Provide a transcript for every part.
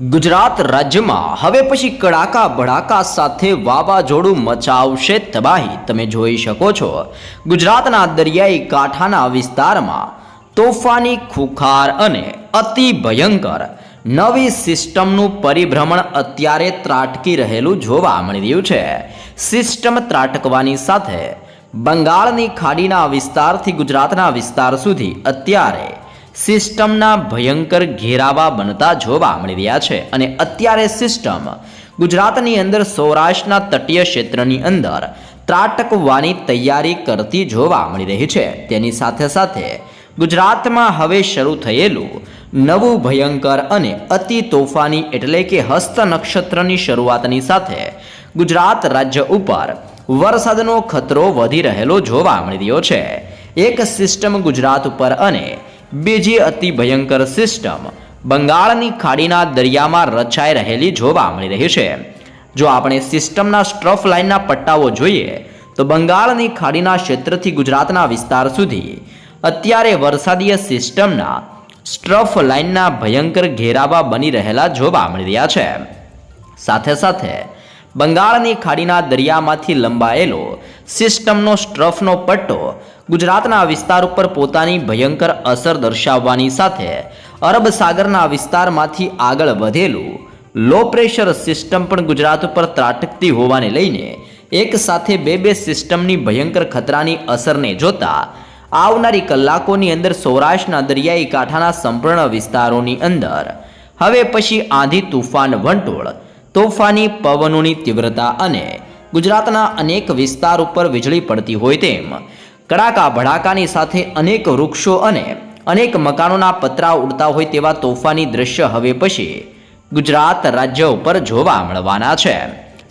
ગુજરાત રાજ્યમાં. હવે પછી કડાકા ભડાકા સાથે વાવાઝોડું મચાવશે તબાહી. તમે જોઈ શકો છો, ગુજરાતના દરિયાઈ કાંઠાના વિસ્તારમાં તોફાની ખુખાર અને અતિ ભયંકર નવી સિસ્ટમનું પરિભ્રમણ અત્યારે ત્રાટકી રહેલું જોવા મળી રહ્યું છે. સિસ્ટમ ત્રાટકવાની સાથે બંગાળની ખાડીના વિસ્તારથી ગુજરાતના વિસ્તાર સુધી અત્યારે સિસ્ટમના ભયંકર ઘેરાવા બનતા જોવા મળી રહ્યા છે. અને અત્યારે સિસ્ટમ ગુજરાતની અંદર સૌરાષ્ટ્રના તટીય ક્ષેત્રની અંદર ત્રાટકવાની તૈયારી કરતી જોવા મળી રહી છે. તેની સાથે સાથે ગુજરાતમાં હવે શરૂ થયેલું નવું ભયંકર અને અતિ તોફાની એટલે કે હસ્ત નક્ષત્રની શરૂઆતની સાથે ગુજરાત રાજ્ય ઉપર વરસાદનો ખતરો વધી રહેલો જોવા મળી રહ્યો છે. એક સિસ્ટમ ગુજરાત ઉપર અને બીજી અતિ ભયંકર સિસ્ટમ બંગાળની ખાડીના દરિયામાં રચાઈ રહેલી જોવા મળી રહી છે. જો આપણે સિસ્ટમના સ્ટ્રફ લાઇનના પટ્ટાઓ જોઈએ, તો બંગાળની ખાડીના ક્ષેત્રથી ગુજરાતના વિસ્તાર સુધી અત્યારે વરસાદીય સિસ્ટમના સ્ટ્રફ લાઇનના ભયંકર ઘેરાવા બની રહેલા જોવા મળી રહ્યા છે. સાથે સાથે બંગાળની ખાડીના દરિયામાંથી લંબાયેલો, સિસ્ટમનો સ્ટ્રફનો પટ્ટો ગુજરાતના વિસ્તાર ઉપર પોતાની ભયંકર અસર દર્શાવવાની સાથે અરબ સાગરના વિસ્તારમાંથી આગળ વધેલું લો પ્રેશર સિસ્ટમ પણ ગુજરાત ઉપર ત્રાટકતી હોવાને લઈને એક સાથે બે બે સિસ્ટમની ભયંકર ખતરાની અસરને જોતા આવનારી કલાકોની અંદર સૌરાષ્ટ્રના દરિયાઈ કાંઠાના સંપૂર્ણ વિસ્તારોની અંદર. હવે પછી આંધી તુફાન વંટોળ તોફાની પવનોની તીવ્રતા અને ગુજરાતના અનેક વિસ્તાર ઉપર વીજળી પડતી હોય તેમ કડાકા ભડાકાની સાથે અનેક વૃક્ષો અને અનેક મકાનોના પતરા ઉડતા હોય તેવા તોફાની દ્રશ્ય હવે પછી ગુજરાત રાજ્ય ઉપર જોવા મળવાના છે.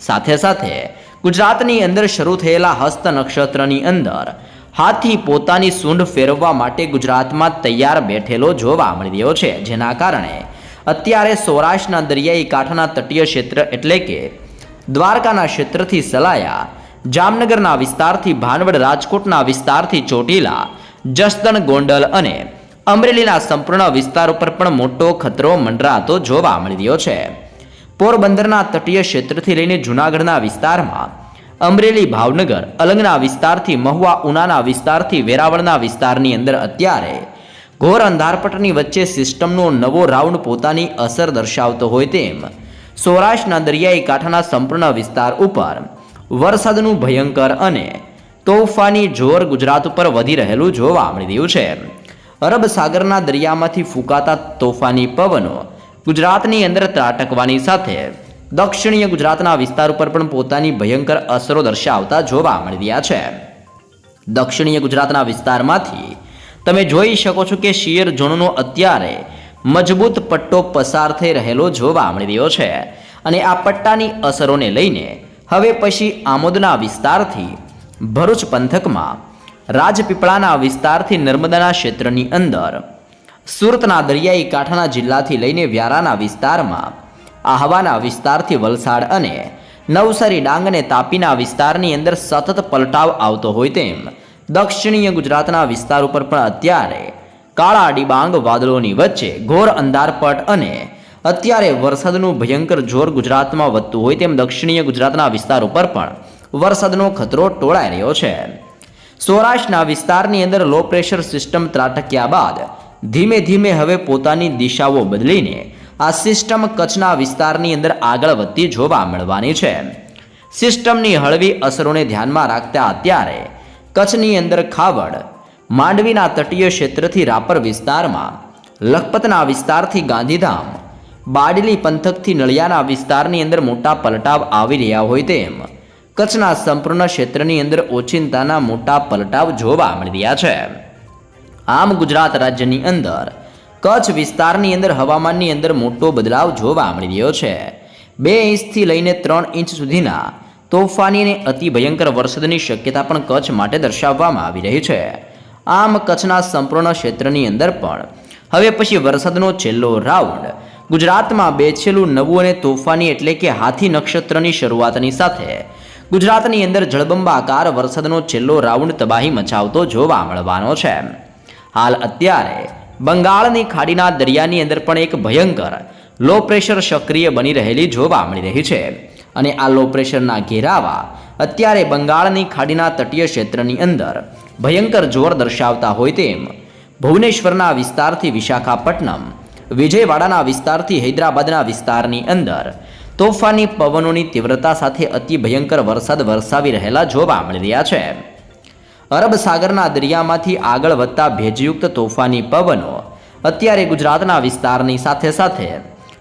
સાથે સાથે ગુજરાતની અંદર શરૂ થયેલા હસ્ત નક્ષત્રની અંદર હાથી પોતાની સૂંઢ ફેરવવા માટે ગુજરાતમાં તૈયાર બેઠેલો જોવા મળી રહ્યો છે, જેના કારણે અત્યારે સૌરાષ્ટ્રના દરિયાઈ કાંઠાના તટીય ક્ષેત્ર એટલે કે દ્વારકાના ક્ષેત્રથી સલાયા, જામનગરના વિસ્તારથી ભાનવડ, રાજકોટના વિસ્તારથી ચોટીલા, જસદણ, ગોંડલ અને અમરેલીના સંપૂર્ણ વિસ્તાર ઉપર પણ મોટો ખતરો મંડરાતો જોવા મળી રહ્યો છે. પોરબંદરના તટીય ક્ષેત્રથી લઈને જૂનાગઢના વિસ્તારમાં, અમરેલી, ભાવનગર, અલંગના વિસ્તારથી મહુવા, ઉનાના વિસ્તારથી વેરાવળના વિસ્તારની અંદર અત્યારે ઘોર અંધારપટની વચ્ચે સિસ્ટમનો નવો રાઉન્ડ પોતાની અસર દર્શાવતો હોય તેમ. સૌરાષ્ટ્રના દરિયાઈ કાંઠાના સંપૂર્ણ વિસ્તાર ઉપર વરસાદનું ભયંકર અને તોફાની જોર ગુજરાત ઉપર વધી રહેલું જોવા મળી રહ્યું છે. અરબ સાગરના દરિયામાંથી ફૂંકાતા તોફાની પવનો ગુજરાતની અંદર ત્રાટકવાની સાથે દક્ષિણીય ગુજરાતના વિસ્તાર ઉપર પણ પોતાની ભયંકર અસરો દર્શાવતા જોવા મળી રહ્યા છે. દક્ષિણીય ગુજરાતના વિસ્તારમાંથી તમે જોઈ શકો છો કે શિયર ઝોનનો અત્યારે મજબૂત પટ્ટો પસાર થઈ રહેલો જોવા મળી રહ્યો છે. અને આ પટ્ટાની અસરોને લઈને હવે પછી આમોદના વિસ્તારથી ભરૂચ પંથકમાં રાજપીપળાના વિસ્તારથી નર્મદાના ક્ષેત્રની અંદર, સુરતના દરિયાઈ કાંઠાના જિલ્લાથી લઈને વ્યારાના વિસ્તારમાં, આહવાના વિસ્તારથી વલસાડ અને નવસારી ડાંગ અને તાપીના વિસ્તારની અંદર સતત પલટાવ આવતો હોય તેમ દક્ષિણીય ગુજરાતના વિસ્તાર ઉપર પણ અત્યારે કાળા ડિબાંગ વાદળોની વચ્ચે ઘોર અંધારપટ અને અત્યારે વરસાદનું ભયંકર જોર ગુજરાતમાં વધતું હોય તેમ દક્ષિણીય ગુજરાતના વિસ્તાર ઉપર પણ વરસાદનો ખતરો ટોળાઈ રહ્યો છે. સૌરાષ્ટ્રના વિસ્તારની અંદર લો પ્રેશર સિસ્ટમ ત્રાટક્યા બાદ ધીમે ધીમે હવે પોતાની દિશાઓ બદલીને આ સિસ્ટમ કચ્છના વિસ્તારની અંદર આગળ વધતી જોવા મળવાની છે. સિસ્ટમની હળવી અસરોને ધ્યાનમાં રાખતા અત્યારે કચ્છની અંદર ખાવડ, માંડવીના તટીય ક્ષેત્રથી રાપર વિસ્તારમાં, લખપતના વિસ્તારથી ગાંધીધામ, બાડલી પંથકથી નળિયાના વિસ્તારની અંદર મોટા પલટાવ આવી રહ્યા હોય તેમ, કચ્છના સંપૂર્ણ ક્ષેત્રની અંદર ઓચિંતાના મોટા પલટાવ જોવા મળી રહ્યા છે. આમ ગુજરાત રાજ્યની અંદર, કચ્છ વિસ્તારની અંદર હવામાનની અંદર મોટો બદલાવ જોવા મળી રહ્યો છે. બે ઇંચથી લઈને ત્રણ ઇંચ સુધીના તોફાની અને અતિ ભયંકર વરસાદની શક્યતા પણ કચ્છ માટે દર્શાવવામાં આવી રહી છે. આમ કચ્છના સંપૂર્ણ ક્ષેત્રની અંદર પણ. હવે પછી વરસાદનો છેલ્લો રાઉન્ડ. ગુજરાતમાં બેછેલું નવું અને તોફાની એટલે કે હાથી નક્ષત્રની શરૂઆતની સાથે. ગુજરાતની અંદર જળબંબાકાર વરસાદનો છેલ્લો રાઉન્ડ તબાહી મચાવતો જોવા મળવાનો છે. હાલ અત્યારે બંગાળની ખાડીના દરિયાની અંદર પણ એક ભયંકર લો પ્રેશર સક્રિય બની રહેલી જોવા મળી રહી છે. અને આ લો પ્રેશરના ઘેરાવા અત્યારે બંગાળની ખાડીના તટીય ક્ષેત્રની અંદર ભયંકર જોર દર્શાવતા હોય તેમ ભુવનેશ્વરના વિસ્તારથી વિશાખાપટ્ટનમ, વિજયવાડાના વિસ્તારથી હૈદરાબાદના વિસ્તારની અંદર તોફાની પવનોની તીવ્રતા સાથે અતિ ભયંકર વરસાદ વરસાવી રહેલા જોવા મળી રહ્યા છે. અરબ સાગરના દરિયામાંથી આગળ વધતા ભેજયુક્ત તોફાની પવનો અત્યારે ગુજરાતના વિસ્તારની સાથે સાથે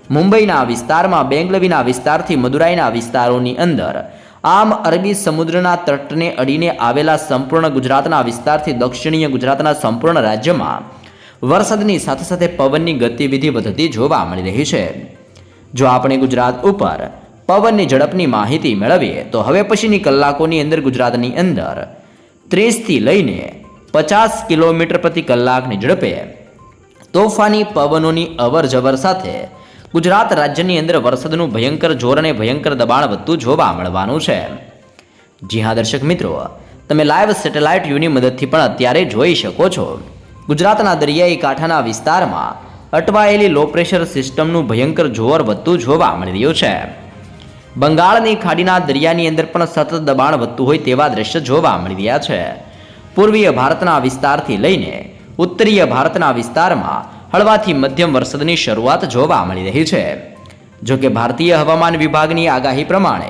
મુંબઈના વિસ્તારમાં બેંગલવીના વિસ્તારથી મદુરાઈના વિસ્તારોની અંદર. આમ, અરબી સમુદ્રના તટને અડીને આવેલા સંપૂર્ણ ગુજરાતના વિસ્તારથી દક્ષિણીય ગુજરાતના સંપૂર્ણ રાજ્યમાં વરસાદની સાથે સાથે પવનની ગતિવિધિ વધતી જોવા મળી રહી છે. જો આપણે ગુજરાત ઉપર પવનની ઝડપની માહિતી મેળવીએ, તો હવે પછીની કલાકોની અંદર ગુજરાતની અંદર ત્રીસથી લઈને પચાસ કિલોમીટર પ્રતિ કલાકની ઝડપે તોફાની પવનોની અવર જવર સાથે ગુજરાત રાજ્યની અંદર વરસાદનું ભયંકર જોર અને ભયંકર દબાણ વધતું જોવા મળવાનું છે. જી હા, દર્શક મિત્રો, તમે લાઈવ સેટેલાઇટ વ્યૂની મદદથી પણ અત્યારે જોઈ શકો છો. ગુજરાતના દરિયાઈ કાંઠાના વિસ્તારમાં અટવાયેલી લો પ્રેશર સિસ્ટમનું ભયંકર જોર વધતું જોવા મળી રહ્યું છે. બંગાળની ખાડીના દરિયાની અંદર પણ સતત દબાણ વધતું હોય તેવા દ્રશ્ય જોવા મળી રહ્યા છે. પૂર્વીય ભારતના વિસ્તારથી લઈને ઉત્તરીય ભારતના વિસ્તારમાં હળવાથી મધ્યમ વરસાદની શરૂઆત જોવા મળી રહી છે. જો કે ભારતીય હવામાન વિભાગની આગાહી પ્રમાણે,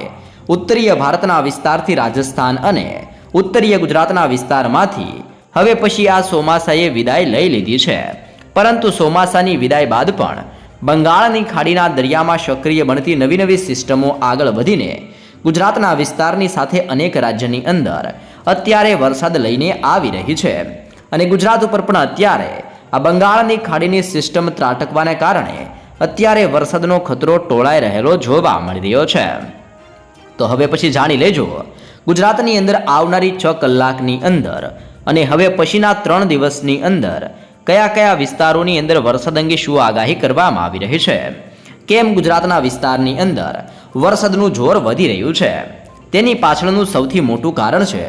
ઉત્તરીય ભારતના વિસ્તારથી રાજસ્થાન અને ઉત્તરીય ગુજરાતના વિસ્તારમાંથી હવે પછી આ ચોમાસાએ વિદાય લઈ લીધી છે. પરંતુ ચોમાસાની વિદાય બાદ પણ બંગાળની ખાડીના દરિયામાં સક્રિય બનતી નવી નવી સિસ્ટમો આગળ વધીને ગુજરાતના વિસ્તારની સાથે અનેક રાજ્યની અંદર અત્યારે વરસાદ લઈને આવી રહી છે. અને ગુજરાત ઉપર પણ અત્યારે આ બંગાળની ખાડીની સિસ્ટમ ત્રાટકવાને કારણે અત્યારે વરસાદનો ખતરો ટોળાઈ રહેલો જોવા મળી રહ્યો છે. તો હવે પછી જાણી લેજો, ગુજરાતની અંદર આવનારી છ કલાકની અંદર અને હવે પછીના ત્રણ દિવસની અંદર કયા કયા વિસ્તારોની અંદર વરસાદ અંગે શું આગાહી કરવામાં આવી રહી છે? કેમ ગુજરાતના વિસ્તારની અંદર વરસાદનું જોર વધી રહ્યું છે? તેની પાછળનું સૌથી મોટું કારણ છે,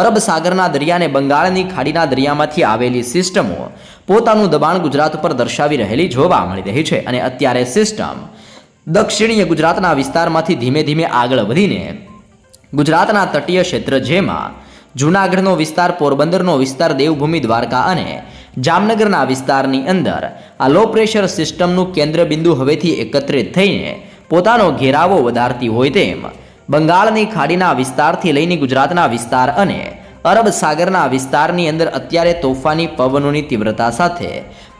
અરબ સાગરના દરિયાને બંગાળની ખાડીના દરિયામાંથી આવેલી સિસ્ટમો પોતાનું દબાણ ગુજરાત ઉપર દર્શાવી રહેલી જોવા મળી રહી છે અને અત્યારે સિસ્ટમ દક્ષિણીય ગુજરાતના વિસ્તારમાંથી ધીમે ધીમે આગળ વધીને ગુજરાતના તટીય ક્ષેત્ર જેમાં જૂનાગઢનો વિસ્તાર, પોરબંદરનો વિસ્તાર, દેવભૂમિ, દ્વારકા અને જામનગરના વિસ્તારની અંદર આ લો પ્રેશર સિસ્ટમનું કેન્દ્ર બિંદુ હવેથી એકત્રિત થઈને પોતાનો ઘેરાવો વધારતી હોય તેમ બંગાળની ખાડીના વિસ્તારથી લઈને ગુજરાતના વિસ્તાર અને અરબ સાગરના વિસ્તારની અંદર અત્યારે તોફાની પવનોની તીવ્રતા સાથે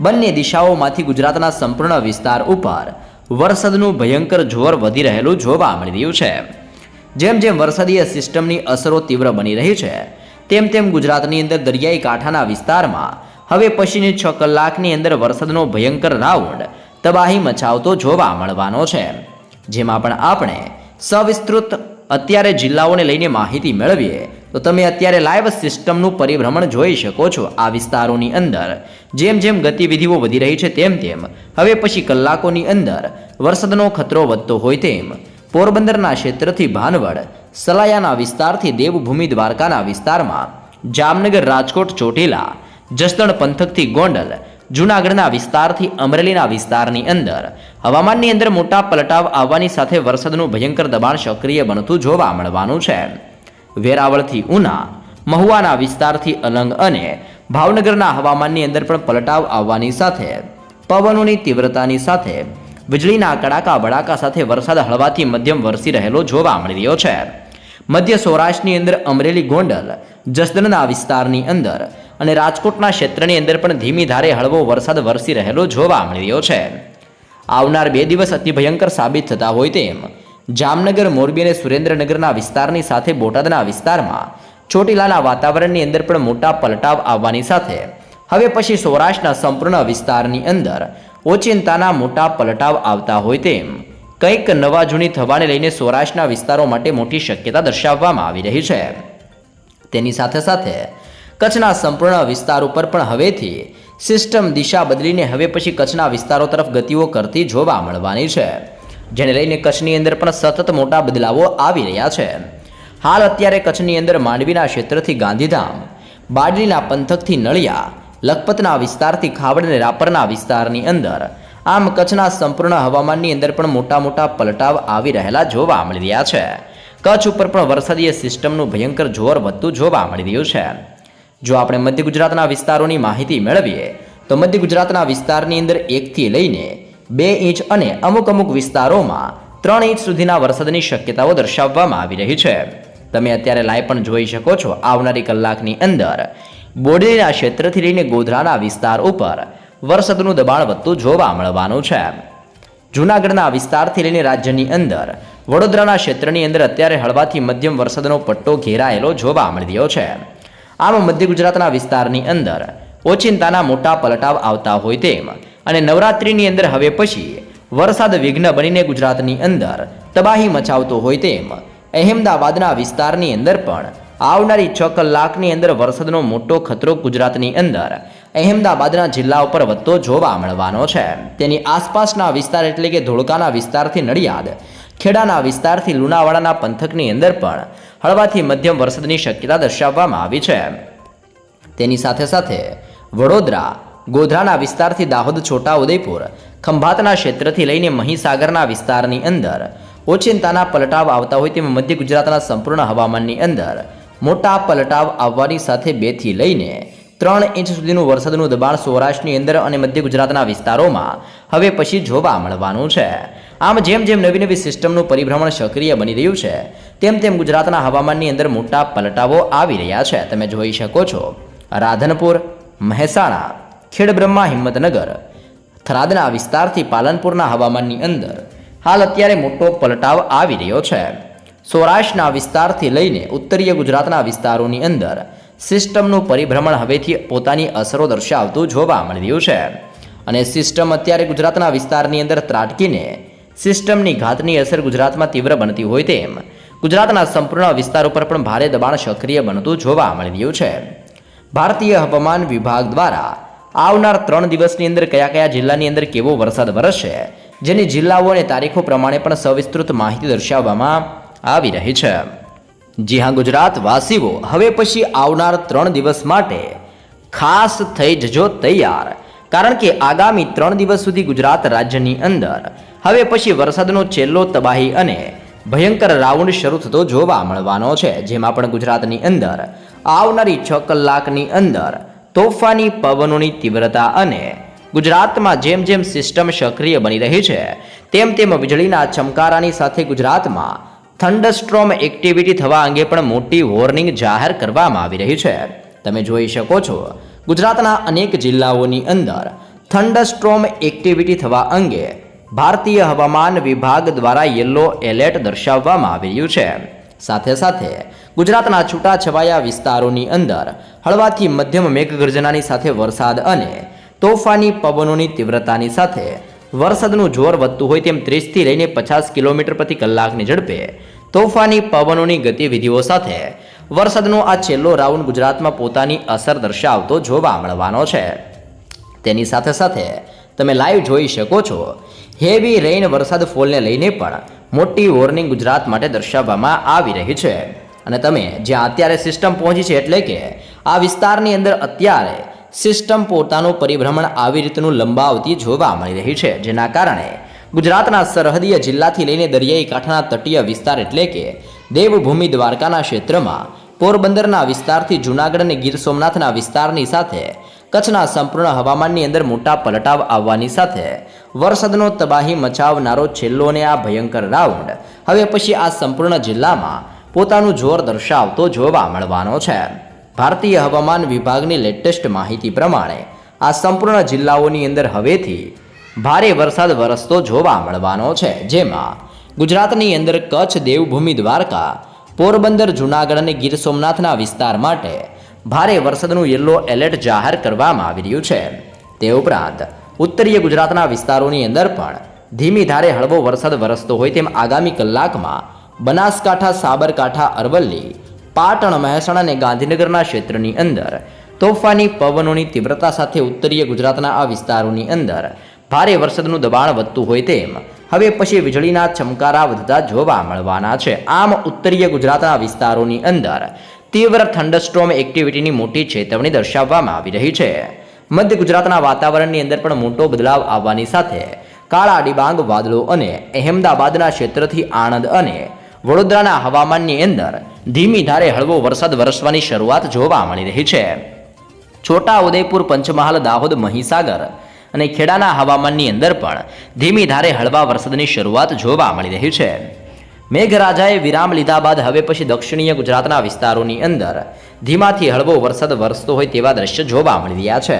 બંને દિશાઓમાંથી ગુજરાતના સંપૂર્ણ વિસ્તાર ઉપર વરસાદનું ભયંકર જોર વધી રહેલું જોવા મળી રહ્યું છે. જેમ જેમ વરસાદીય સિસ્ટમની અસરો તીવ્ર બની રહી છે, તેમ તેમ ગુજરાતની અંદર દરિયાઈ કાંઠાના વિસ્તારમાં હવે પછીની છ કલાકની અંદર વરસાદનો ભયંકર રાઉન્ડ તબાહી મચાવતો જોવા મળવાનો છે. જેમાં પણ આપણે સવિસ્તૃત અત્યારે જિલ્લાઓને લઈને માહિતી મેળવીએ તો તમે અત્યારે લાઈવ સિસ્ટમનું પરિભ્રમણ જોઈ શકો છો આ વિસ્તારોની અંદર. જેમ જેમ ગતિવિધિઓ વધી રહી છે તેમ તેમ. હવે પછી કલાકોની અંદર વરસાદનો ખતરો વધતો હોય તેમ. પોરબંદરના ક્ષેત્રથી ભાનવડ, સલાયાના વિસ્તારથી દેવભૂમિ દ્વારકાના વિસ્તારમાં, જામનગર, રાજકોટ, ચોટીલા, જસદણ પંથકથી ગોંડલ, જૂનાગઢના વિસ્તારથી અમરેલીના વિસ્તારની અંદર. હવામાનની અંદર મોટા પલટાવ આવવાની સાથે વરસાદનું ભયંકર દબાણ સક્રિય બનતું જોવા મળવાનું છે. વેરાવળથી ઉના, મહુવાના વિસ્તારથી અલંગ અને ભાવનગરના હવામાનની અંદર પણ પલટાવ આવવાની સાથે, પવનોની તીવ્રતાની સાથે, વીજળીના કડાકા ભડાકા સાથે વરસાદ હળવાથી મધ્યમ વરસી રહેલો જોવા મળી રહ્યો છે. મધ્ય સૌરાષ્ટ્રની અંદર અમરેલી ગોંડલ, જસદણના વિસ્તારની અંદર અને રાજકોટના ક્ષેત્રની અંદર પણ ધીમી ધારે હળવો વરસાદ વરસી રહેલો જોવા મળી રહ્યો છે. આવનાર બે દિવસ અતિ ભયંકર સાબિત થતા હોય તેમ જામનગર, મોરબી અને સુરેન્દ્રનગરના વિસ્તારની સાથે બોટાદના વિસ્તારમાં ચોટીલાના વાતાવરણની અંદર પણ મોટા પલટાવ આવવાની સાથે હવે પછી સૌરાષ્ટ્રના સંપૂર્ણ વિસ્તારની અંદર ઓચિંતાના મોટા પલટાવ આવતા હોય તેમ કંઈક નવા જૂની થવાને લઈને સૌરાષ્ટ્રના વિસ્તારો માટે મોટી શક્યતા દર્શાવવામાં આવી રહી છે. તેની સાથે સાથે કચ્છના સંપૂર્ણ વિસ્તાર ઉપર પણ હવેથી સિસ્ટમ દિશા બદલીને હવે પછી કચ્છના વિસ્તારો તરફ ગતિઓ કરતી જોવા મળવાની છે. જેને લઈને કચ્છની અંદર પણ સતત મોટા બદલાવો આવી રહ્યા છે. હાલ અત્યારે કચ્છની અંદર માંડવીના ક્ષેત્રથી ગાંધીધામ, બાડલીના પંથકથી નળિયા, લખપતના વિસ્તારથી ખાવડ અને રાપરના વિસ્તારની અંદર આમ કચ્છના સંપૂર્ણ હવામાનની અંદર પણ મોટા મોટા પલટાવ આવી રહેલા જોવા મળી રહ્યા છે. કચ્છ ઉપર પણ વરસાદીય સિસ્ટમનું ભયંકર જોર વધતું જોવા મળી રહ્યું છે. જો આપણે મધ્ય ગુજરાતના વિસ્તારોની માહિતી મેળવીએ, તો મધ્ય ગુજરાતના વિસ્તારની અંદર એકથી લઈને બે ઇંચ અને અમુક અમુક વિસ્તારોમાં ત્રણ ઇંચ સુધીના વરસાદની શક્યતાઓ દર્શાવવામાં આવી રહી છે. તમે અત્યારે લાઈવ પણ જોઈ શકો છો આવનારી કલાકની અંદર બોડેલીના ક્ષેત્રથી લઈને ગોધરાના વિસ્તાર ઉપર વરસાદનું દબાણ વધતું જોવા મળવાનું છે. જૂનાગઢના વિસ્તારથી લઈને રાજ્યની અંદર વડોદરાના ક્ષેત્રની અંદર અત્યારે હળવાથી મધ્યમ વરસાદનો પટ્ટો ઘેરાયેલો જોવા મળી રહ્યો છે. આમ મધ્ય ગુજરાતના વિસ્તારની અંદર ઓચિંતાના મોટા પલટાવ આવતા હોય તેમ અને નવરાત્રિની અંદર હવે પછી વરસાદ વિઘ્ન બનીને ગુજરાતની અંદર તબાહી મચાવતો હોય તેમ અહેમદાબાદના વિસ્તારની અંદર પણ આવનારી છ કલાકની અંદર વરસાદનો મોટો ખતરો ગુજરાતની અંદર અહેમદાબાદના જિલ્લા ઉપર વધતો જોવા મળવાનો છે. તેની આસપાસના વિસ્તાર એટલે કે ધોળકાના વિસ્તારથી નડિયાદ, ખેડાના વિસ્તારથી લુણાવાડાના પંથકની અંદર પણ હળવાથી મધ્યમ વરસાદની શક્યતા દર્શાવવામાં આવી છે. તેની સાથે સાથે વડોદરા ગોધરાના વિસ્તારથી દાહોદ છોટા ઉદયપુર, ખંભાતના ક્ષેત્રથી લઈને મહીસાગરના વિસ્તારની અંદર. ઓચિંતાના પલટાવ આવતા હોય તેમ મધ્ય ગુજરાતના સંપૂર્ણ હવામાનની અંદર. મોટા પલટાવ આવવાની સાથે બેથી લઈને ત્રણ ઇંચ સુધીનું વરસાદનું દબાણ સૌરાષ્ટ્રની અંદર અને મધ્ય ગુજરાતના વિસ્તારોમાં હવે પછી જોવા મળવાનું છે. આમ જેમ જેમ નવી નવી સિસ્ટમનું પરિભ્રમણ સક્રિય બની રહ્યું છે, તેમ તેમ ગુજરાતના હવામાનની અંદર મોટા પલટાવો આવી રહ્યા છે. તમે જોઈ શકો છો. રાધનપુર, મહેસાણા. ખેડબ્રહ્મા હિંમતનગર. થરાદના વિસ્તારથી પાલનપુરના હવામાનની અંદર હાલ અત્યારે મોટો પલટાવ આવી રહ્યો છે. સૌરાષ્ટ્રના વિસ્તારથી લઈને ઉત્તરીય ગુજરાતના વિસ્તારોની અંદર સિસ્ટમનું પરિભ્રમણ હવેથી પોતાની અસરો દર્શાવતું જોવા મળી રહ્યું છે. અને સિસ્ટમ અત્યારે ગુજરાતના વિસ્તારની અંદર ત્રાટકીને સિસ્ટમની ઘાતની અસર ગુજરાતમાં તીવ્ર બનતી હોય તેમ ગુજરાતના સંપૂર્ણ વિસ્તાર ઉપર પણ ભારે દબાણ સક્રિય બનતું જોવા મળી રહ્યું છે. ભારતીય હવામાન વિભાગ દ્વારા આવનાર ત્રણ દિવસની અંદર કયા કયા જિલ્લાની અંદર કેવો વરસાદ વરસશે, જેની જિલ્લાઓ અને તારીખો પ્રમાણે પણ સવિસ્તૃત માહિતી દર્શાવવામાં આવી રહી છે. જી હા, ગુજરાત વાસીઓ, હવે પછી આવનાર ત્રણ દિવસ માટે ખાસ થઈ જજો તૈયાર, કારણ કે આગામી ત્રણ દિવસ સુધી ગુજરાત રાજ્યની અંદર હવે પછી વરસાદનો છેલ્લો તબાહી અને ભયંકર રાઉન્ડ શરૂ થતો જોવા મળવાનો છે, જેમાં પણ ગુજરાતની અંદર આવનારી છ કલાકની અંદર તોફાની પવનોની તીવ્રતા અને ગુજરાતમાં જેમ જેમ સિસ્ટમ સક્રિય બની રહી છે, તેમ તેમ વીજળીના ચમકારાની સાથે ગુજરાતમાં થંડરસ્ટ્રોમ એક્ટિવિટી થવા અંગે પણ મોટી વોર્નિંગ જાહેર કરવામાં આવી રહી છે. તમે જોઈ શકો છો, ગુજરાતના અનેક જિલ્લાઓની અંદર થંડરસ્ટ્રોમ એક્ટિવિટી થવા અંગે ભારતીય હવામાન વિભાગ દ્વારા યલો એલર્ટ દર્શાવવામાં આવી રહ્યું છે. સાથે સાથે ગુજરાતના છૂટાછવાયા વિસ્તારોની અંદર હળવાથી મધ્યમ મેઘગર્જનાની સાથે વરસાદ અને તોફાની પવનોની તીવ્રતાની સાથે વરસાદનું જોર વધતું હોય તેમ ત્રીસથી લઈને પચાસ કિલોમીટર પ્રતિ કલાકની ઝડપે તોફાની પવનોની ગતિવિધિઓ સાથે વરસાદનો આ છેલ્લો રાઉન્ડ ગુજરાતમાં પોતાની અસર દર્શાવતો જોવા મળવાનો છે. તેની સાથે સાથે તમે લાઈવ જોઈ શકો છો. હેવી રેઇન વરસાદ ફોલને લઈને પણ મોટી વોર્નિંગ ગુજરાત માટે દર્શાવવામાં આવી રહી છે. અને તમે જ્યાં અત્યારે સિસ્ટમ પહોંચી છે એટલે કે આ વિસ્તારની અંદર અત્યારે સિસ્ટમ પોતાનું પરિભ્રમણ આવી રીતનું લંબાવતી જોવા મળી રહી છે. જેના કારણે ગુજરાતના સરહદીય જિલ્લાથી લઈને દરિયાઈ કાંઠાના તટીય વિસ્તાર એટલે કે દેવભૂમિ દ્વારકાના ક્ષેત્રમાં, પોરબંદરના વિસ્તારથી જૂનાગઢ અને ગીર સોમનાથના વિસ્તારની સાથે કચ્છના સંપૂર્ણ હવામાનની અંદર મોટા પલટાવ આવવાની સાથે વરસાદનો તબાહી મચાવનારો છેલ્લો અને આ ભયંકર રાઉન્ડ. હવે પછી આ સંપૂર્ણ જિલ્લામાં પોતાનું જોર દર્શાવતો જોવા મળવાનો છે. ભારતીય હવામાન વિભાગની લેટેસ્ટ માહિતી પ્રમાણે આ સંપૂર્ણ જિલ્લાઓની અંદર હવેથી ભારે વરસાદ વરસતો જોવા મળવાનો છે. જેમાં ગુજરાતની અંદર કચ્છ, દેવભૂમિ, દ્વારકા, પોરબંદર, જૂનાગઢ અને ગીર સોમનાથના વિસ્તાર માટે ભારે વરસાદનું યલો એલર્ટ જાહેર કરવામાં આવી રહ્યું છે. તે ઉપરાંત ઉત્તરીય ગુજરાતના વિસ્તારોની અંદર પણ ધીમી ધારે હળવો વરસાદ વરસતો હોય તેમ આગામી કલાકમાં બનાસકાંઠા, સાબરકાંઠા, અરવલ્લી, પાટણ, મહેસાણા અને ગાંધીનગરના ક્ષેત્રની અંદર તોફાની પવનોની તીવ્રતા સાથે ઉત્તરીય ગુજરાતના આ વિસ્તારોની અંદર ભારે વરસાદનું દબાણ વધતું હોય તેમ હવે પછી વીજળીના ચમકારા વધતા જોવા મળવાના છે. આમ ઉત્તરીય ગુજરાતના વિસ્તારોની અંદર તીવ્ર થંડરસ્ટ્રોમ એક્ટિવિટીની મોટી ચેતવણી દર્શાવવામાં આવી રહી છે. મધ્ય ગુજરાતના વાતાવરણની અંદર પણ મોટો બદલાવ આવવાની સાથે કાળા ડિબાંગ વાદળો અને અહેમદાબાદના ક્ષેત્રથી આણંદ અને વડોદરાના હવામાનની અંદર ધીમી ધારે હળવો વરસાદ વરસવાની શરૂઆત જોવા મળી રહી છે. છોટા ઉદયપુર, પંચમહાલ, દાહોદ, મહીસાગર અને ખેડાના હવામાનની અંદર પણ ધીમી ધારે હળવા વરસાદની શરૂઆત જોવા મળી રહી છે. મેઘરાજાએ વિરામ લીધા બાદ હવે પછી દક્ષિણીય ગુજરાતના વિસ્તારોની અંદર ધીમાથી હળવો વરસાદ વરસતો હોય તેવા દ્રશ્ય જોવા મળી રહ્યા છે.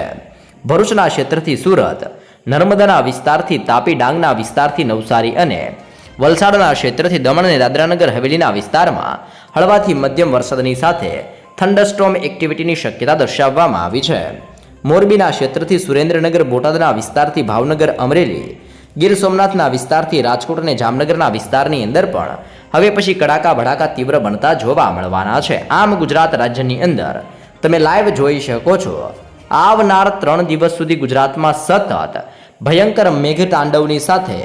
ભરૂચના ક્ષેત્રથી સુરત, નર્મદાના વિસ્તારથી તાપી ડાંગના વિસ્તારથી નવસારી અને વલસાડના ક્ષેત્રથી દમણ અને દાદરાનગર હવેલીના વિસ્તારમાં હળવાથી મધ્યમ વરસાદની સાથે થંડરસ્ટોમ એક્ટિવિટીની શક્યતા દર્શાવવામાં આવી છે. મોરબીના ક્ષેત્રથી સુરેન્દ્રનગર, બોટાદના વિસ્તારથી ભાવનગર, અમરેલી ગીર સોમનાથના વિસ્તારથી રાજકોટ અને જામનગરના વિસ્તારની અંદર પણ. હવે પછી કડાકા ભડાકા તીવ્ર બનતા જોવા મળવાના છે. આમ ગુજરાત રાજ્યની અંદર. તમે લાઈવ જોઈ શકો છો. આવનાર ત્રણ દિવસ સુધી ગુજરાતમાં સતત ભયંકર મેઘતાંડવની સાથે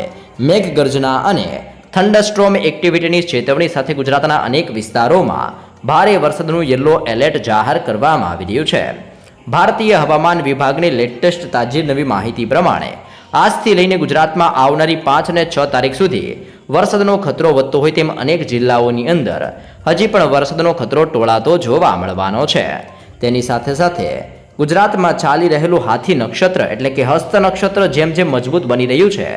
મેઘગર્જના અને થંડરસ્ટ્રોમ એક્ટિવિટીની ચેતવણી સાથે ગુજરાતના અનેક વિસ્તારોમાં ભારે વરસાદનું યલો એલર્ટ જાહેર કરવામાં આવી રહ્યું છે. ભારતીય હવામાન વિભાગની લેટેસ્ટ તાજી નવી માહિતી પ્રમાણે આજથી લઈને ગુજરાતમાં આવનારી પાંચ અને છ તારીખ સુધી વરસાદનો ખતરો વધતો હોય તેમ અનેક જિલ્લાઓની અંદર હજી પણ વરસાદનો ખતરો ટોળાતો જોવા મળવાનો છે. તેની સાથે સાથે ગુજરાતમાં ચાલી રહેલું હાથી નક્ષત્ર એટલે કે હસ્ત નક્ષત્ર જેમ જેમ મજબૂત બની રહ્યું છે,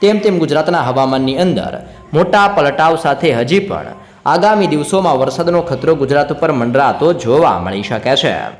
તેમ તેમ ગુજરાતના હવામાનની અંદર મોટા પલટાવ સાથે હજી પણ આગામી દિવસોમાં વરસાદનો ખતરો ગુજરાત ઉપર મંડરાતો જોવા મળી શકે છે.